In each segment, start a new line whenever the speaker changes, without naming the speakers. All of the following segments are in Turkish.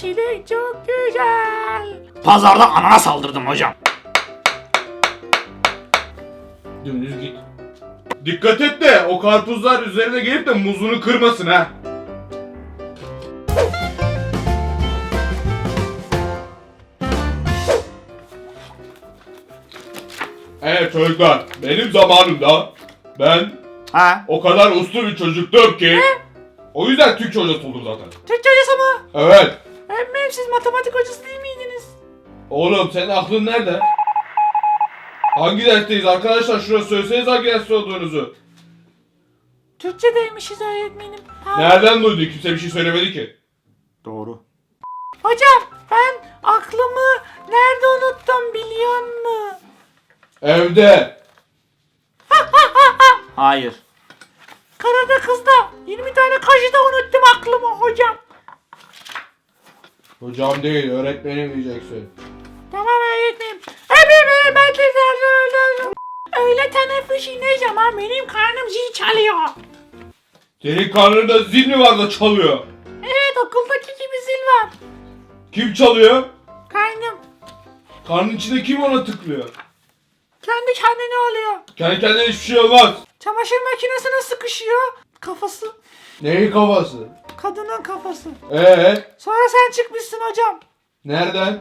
çilek çok güzel.
Pazarda anana saldırdım hocam.
Dümdüz git. Dikkat et de o karpuzlar üzerine gelip de muzunu kırmasın ha. Evet çocuklar, benim zamanımda ben
Ha?
o kadar uslu bir çocuktum ki o yüzden Türkçe hocası oldum zaten.
Türkçe hocası mı?
Evet.
Öğretmenim siz matematik hocası değil miydiniz?
Oğlum senin aklın nerede? Hangi dersteyiz arkadaşlar? Şuraya söyleseniz hangi derste olduğunuzu.
Türkçedeymişiz öğretmenim. Ha.
Nereden duydu? Kimse bir şey söylemedi ki.
Doğru.
Hocam ben aklımı nerede unuttum biliyor musun?
Evde.
Hayır.
Karada kızda 20 tane kajıda unuttum aklımı hocam.
Hocam değil, öğretmenim diyeceksin.
Tamam öğretmenim. Öğretmenim ben öyle Öyle teneffüs ne zaman benim karnım zil çalıyor.
Senin karnında zil mi var da çalıyor?
Evet okuldaki gibi zil var.
Kim çalıyor?
Karnım
Karnın içinde kim ona tıklıyor?
kendi kendine oluyor.
Kendi kendine hiçbir şey olmaz.
Çamaşır makinesine sıkışıyor. Kafası.
Neyin kafası?
Kadının kafası.
Ee,
Sonra sen çıkmışsın hocam.
nereden?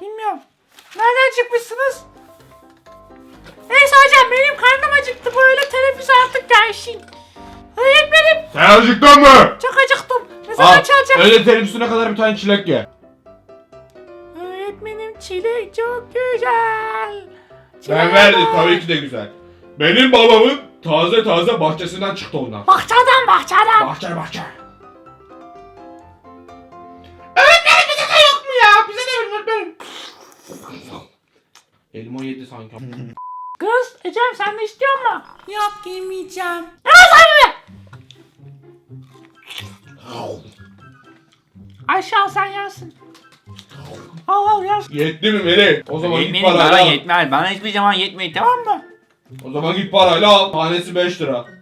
Bilmiyorum. Nereden çıkmışsınız? Neyse hocam benim karnım acıktı. Böyle teneffüs artık gelsin. Öğretmenim
Sen acıktın mı?
çok acıktım. Ne zaman çalacak?
öyle teneffüsüne kadar bir tane çilek ye.
Öğretmenim çilek çok güzel.
Ben
Çilek
verdim
var.
tabii ki de güzel. Benim babamın taze taze bahçesinden çıktı ondan.
Bahçeden bahçeden.
Bahçe bahçe. Öğretmenim bize de yok mu ya? Bize de verin öğretmenim. Elma yedi sanki.
Kız Ecem sen de istiyor musun? Yok yemeyeceğim. Ayşe al sen yersin. Al al yersin.
Yetti mi Melih? O zaman git
Yetmeyin bana
parayla al.
yetmez. Bana hiçbir zaman tamam
Tamam mı?
O zaman git parayla al. Tanesi 5 lira.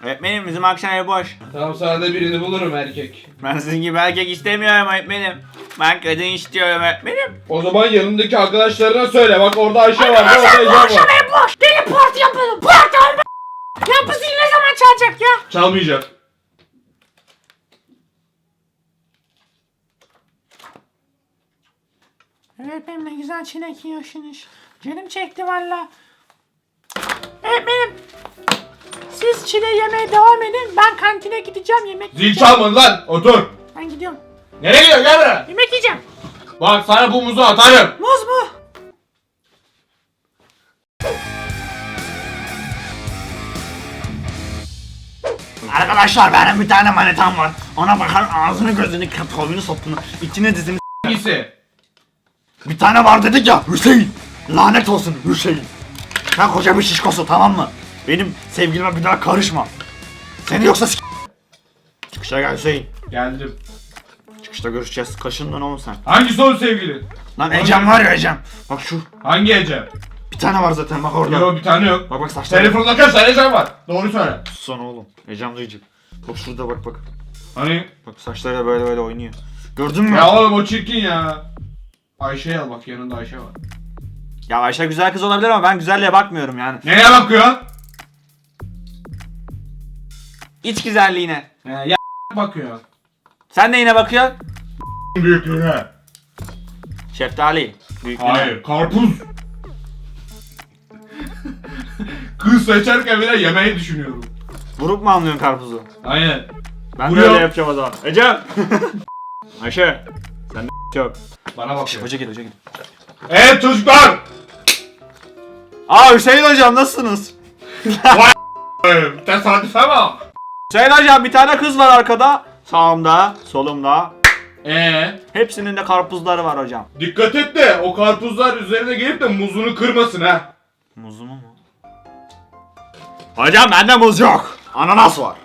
Öğretmenim bizim akşam ev boş.
Tamam sana da birini bulurum erkek.
Ben sizin gibi erkek istemiyorum öğretmenim. Ben kadın istiyorum öğretmenim.
O zaman yanındaki arkadaşlarına söyle. Bak orada Ayşe var. Orada
bu
Ecem
akşam
var.
ev boş. Gelin parti yapalım. Parti olma. Ya bu zil ne zaman çalacak ya?
Çalmayacak.
Evet benim ne güzel çilek yiyorsunuz. Canım çekti valla. Evet benim. Siz çile yemeye devam edin. Ben kantine gideceğim yemek
Zil
yiyeceğim.
çalmadın lan. Otur.
Ben gidiyorum.
Nereye gidiyorsun? Gel buraya.
Yemek yiyeceğim.
Bak sana bu muzu atarım.
Muz mu?
Arkadaşlar benim bir tane manitam var. Ona bakar ağzını gözünü kolunu sopunu içine dizini
Hangisi?
Bir tane var dedik ya Hüseyin. Lanet olsun Hüseyin. Sen koca bir şişkosu tamam mı? Benim sevgilime bir daha karışma. Seni yoksa s- Çıkışa gel Hüseyin.
Geldim.
Çıkışta görüşeceğiz. Kaşındın oğlum sen.
Hangisi o sevgili?
Lan Ecem var ya Ecem. Bak şu.
Hangi Ece?
Bir tane var zaten bak orada.
Yok bir tane yok.
Bak bak saçları.
Telefonda kaç tane Ece var? Doğru söyle.
Son oğlum. Ecem duyacak. Bak şurada bak bak.
Hani?
Bak saçları böyle böyle oynuyor. Gördün mü?
Ya
Ya,
oğlum o çirkin ya. Ayşe'yi al bak yanında Ayşe var.
Ayşe güzel kız olabilir ama ben güzelliğe bakmıyorum yani.
Neye bakıyorsun?
İç güzelliğine.
He, ya bakıyor.
Sen neyine bakıyorsun?
Büyüklüğüne.
Şeftali. Büyüklüğüne.
Hayır, karpuz. Kız seçerken bile yemeği düşünüyorum.
Vurup mu anlıyorsun karpuzu?
Aynen.
Ben
Vuruyor.
de öyle yapacağım o zaman. Ecem. Ayşe. Sen de yok.
Bana bakıyor.
Hoca gel hoca gel.
Evet çocuklar.
Aa Hüseyin hocam nasılsınız?
Ee, Tesadüfe bak.
Hüseyin hocam bir tane kız var arkada. Sağımda, solumda.
Ee,
Hepsinin de karpuzları var hocam.
dikkat et de o karpuzlar üzerine gelip de muzunu kırmasın ha.
Muzumu mu? Hocam bende muz yok. Ananas var.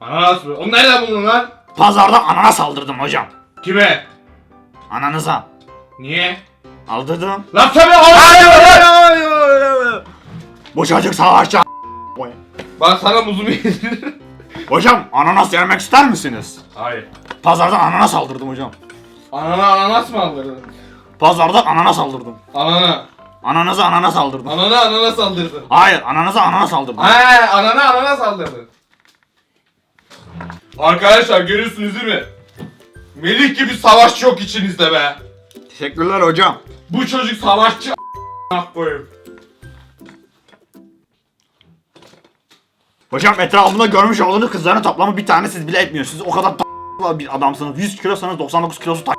Ananas mı? Onu nereden buldun lan?
Pazarda ananas aldırdım hocam.
Kime?
Ananıza.
Niye?
Aldırdım.
Lan tabii
Bu çocuk savaşçı.
Ben sana muzumu yediririm.
Hocam ananas yemek ister misiniz?
Hayır.
Pazardan ananas aldırdım hocam.
Anana ananas mı aldırdın?
Pazardan ananas aldırdım.
Anana.
Ananası ananas aldırdım.
Anana ananas aldırdın.
Hayır ananası ananas aldırdım.
He anana ananas aldırdın. Arkadaşlar görüyorsunuz değil mi? Melih gibi savaşçı yok içinizde be.
Teşekkürler hocam.
Bu çocuk savaşçı a**ına koyayım.
Hocam etrafımda görmüş olduğunuz kızların toplamı bir tane siz bile etmiyor. Siz o kadar t- bir adamsınız. 100 kilosanız 99 kilosu t-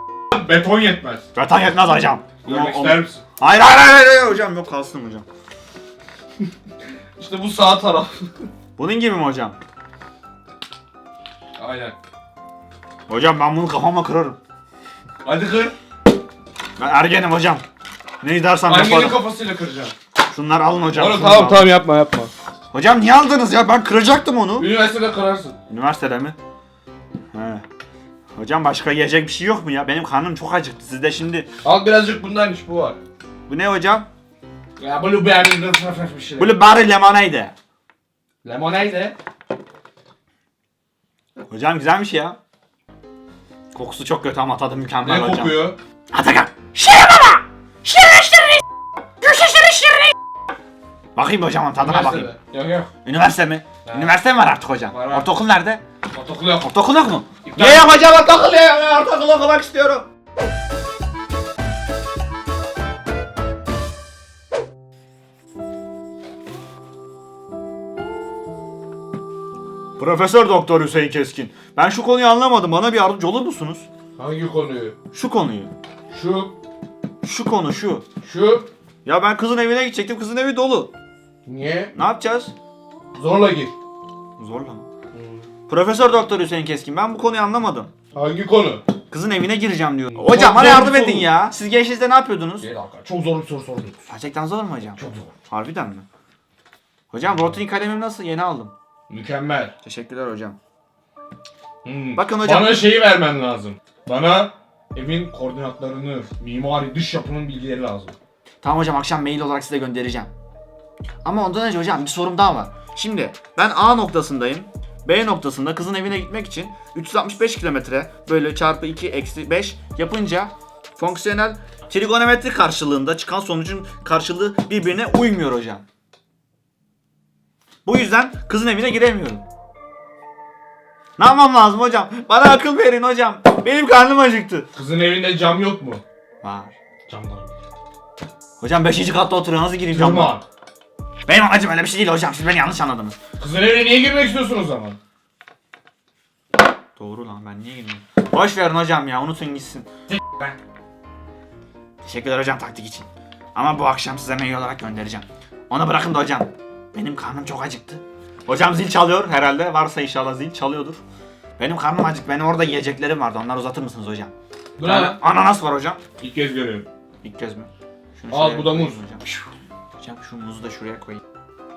Beton yetmez.
Zaten yetmez hocam.
Görmek ister misin?
Hayır hayır hayır, hayır hocam yok kalsın hocam.
İşte bu sağ taraf.
Bunun gibi mi hocam?
Aynen.
Hocam ben bunu kafama kırarım.
Hadi kır.
Ben ergenim hocam. Ne dersem
Hanginin
yaparım.
kafasıyla kıracağım?
Şunları alın hocam.
Oğlum tamam
alın.
tamam yapma yapma.
Hocam niye aldınız ya? Ben kıracaktım onu.
Üniversitede kırarsın.
Üniversitede mi? He. Hocam başka yiyecek bir şey yok mu ya? Benim karnım çok acıktı. Sizde şimdi...
Al birazcık bundan iç bu var.
Bu ne hocam?
Ya blueberry bir şey.
Blueberry lemonade.
Lemonade.
Hocam güzelmiş ya. Kokusu çok kötü ama tadı mükemmel
Ne
hocam.
kokuyor?
Atakan. Şirin Bakayım hocam tadına bakayım.
Üniversitede. Yok yok.
Üniversite mi?
Ha.
Üniversite mi var artık hocam?
Var, var.
Ortaokul nerede?
Ortaokul yok.
Ortaokul yok mu?
İptal.
Niye yok hocam ortaokul ya? Ben ortaokul okumak istiyorum. Profesör Doktor Hüseyin Keskin. Ben şu konuyu anlamadım. Bana bir yardımcı olur musunuz?
Hangi konuyu?
Şu konuyu.
Şu.
Şu konu şu.
Şu.
Ya ben kızın evine gidecektim. Kızın evi dolu.
Niye?
Ne yapacağız?
Zorla gir.
Zorla mı? Profesör Doktor Hüseyin Keskin. Ben bu konuyu anlamadım.
Hangi konu?
Kızın evine gireceğim diyor. Hocam bana
zor bir
yardım
soru.
edin ya. Siz gençliğinizde ne yapıyordunuz?
Gel dakika. Çok zor bir soru sordun.
Gerçekten zor mu hocam?
Çok zor.
Harbiden mi? Hocam rotring kalemim nasıl? Yeni aldım.
Mükemmel.
Teşekkürler hocam.
Hmm.
Bakın hocam.
Bana şeyi vermen lazım. Bana evin koordinatlarını, mimari dış yapının bilgileri lazım.
Tamam hocam akşam mail olarak size göndereceğim. Ama ondan önce hocam bir sorum daha var. Şimdi ben A noktasındayım. B noktasında kızın evine gitmek için 365 kilometre böyle çarpı 2 eksi 5 yapınca fonksiyonel trigonometri karşılığında çıkan sonucun karşılığı birbirine uymuyor hocam. Bu yüzden kızın evine giremiyorum. Ne yapmam lazım hocam? Bana akıl verin hocam. Benim karnım acıktı.
Kızın evinde cam yok mu?
Var.
Camdan.
Hocam 5. katta oturuyor nasıl gireyim camdan? Benim amacım öyle bir şey değil hocam. Siz beni yanlış anladınız.
Kızın evine niye girmek istiyorsun o zaman?
Doğru lan ben niye girmiyorum? Boş verin hocam ya unutun gitsin.
Ben.
Teşekkürler hocam taktik için. Ama bu akşam size mail olarak göndereceğim. Onu bırakın da hocam. Benim karnım çok acıktı. Hocam zil çalıyor herhalde. Varsa inşallah zil çalıyordur. Benim karnım acık. Benim orada yiyeceklerim vardı. Onları uzatır mısınız hocam?
Bu ne lan?
ananas var hocam.
İlk kez görüyorum.
İlk kez mi? Şunu
Al,
şuraya
bu da
koyayım
muz.
Hocam. Hocam şu muzu da şuraya koyayım.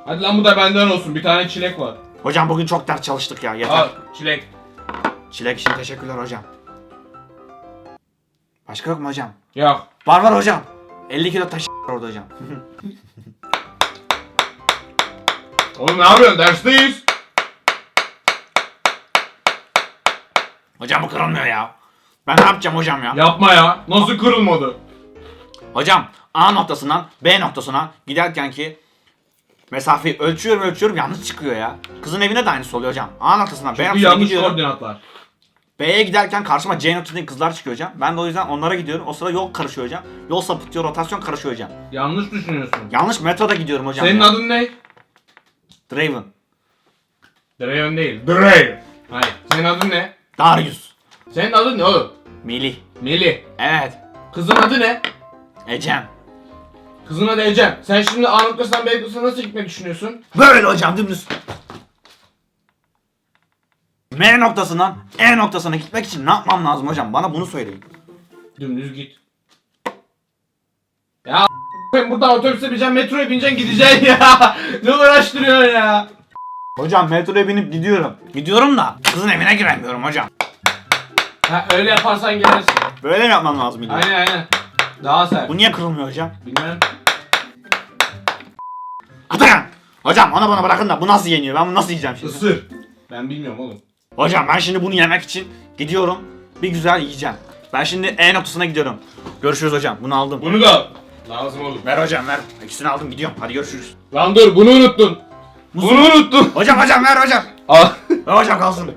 Hadi lan bu da benden olsun. Bir tane çilek var.
Hocam bugün çok ders çalıştık ya. Yeter.
Al çilek.
Çilek için teşekkürler hocam. Başka yok mu hocam?
Yok.
Var var hocam. 50 kilo taş var orada hocam.
Oğlum ne yapıyorsun? Dersteyiz.
hocam bu kırılmıyor ya. Ben ne yapacağım hocam ya?
Yapma ya. Nasıl kırılmadı?
Hocam A noktasından B noktasına giderken ki mesafeyi ölçüyorum ölçüyorum yanlış çıkıyor ya. Kızın evine de aynısı oluyor hocam. A noktasından B
Bu
noktasına
yanlış
gidiyorum.
koordinatlar.
B'ye giderken karşıma C noktasındaki kızlar çıkıyor hocam. Ben de o yüzden onlara gidiyorum. O sırada yol karışıyor hocam. Yol sapıtıyor, rotasyon karışıyor hocam.
Yanlış düşünüyorsun.
Yanlış metroda gidiyorum hocam.
Senin
ya.
adın ne?
Draven.
Draven değil. Draven. Hayır. Senin adın ne?
Darius.
Senin adın ne oğlum?
Melih.
Melih.
Evet.
Kızın adı ne?
Ecem.
Kızın adı Ecem. Sen şimdi A noktasından B noktasına nasıl gitmeyi düşünüyorsun?
Böyle hocam dümdüz. M noktasından E noktasına gitmek için ne yapmam lazım hocam? Bana bunu söyleyin.
Dümdüz git. Ya a**ayım, buradan otobüse bineceksin, metroya bineceksin gideceksin ya. ne uğraştırıyorsun ya?
Hocam metroya binip gidiyorum. Gidiyorum da kızın evine giremiyorum hocam.
Ha öyle yaparsan gelirsin.
Böyle mi yapmam lazım illa?
Aynen aynen. Daha sert.
Bu niye kırılmıyor hocam?
Bilmem.
Atakan! Hocam onu bana bırakın da bu nasıl yeniyor? Ben bunu nasıl yiyeceğim şimdi?
Isır. Ben bilmiyorum oğlum.
Hocam ben şimdi bunu yemek için gidiyorum. Bir güzel yiyeceğim. Ben şimdi E noktasına gidiyorum. Görüşürüz hocam. Bunu aldım.
Bunu da al. Lazım oğlum.
Ver hocam ver. İkisini aldım gidiyorum. Hadi görüşürüz.
Lan dur bunu unuttun. Bunu unuttun.
Hocam hocam ver hocam.
Al.
Ver hocam kalsın.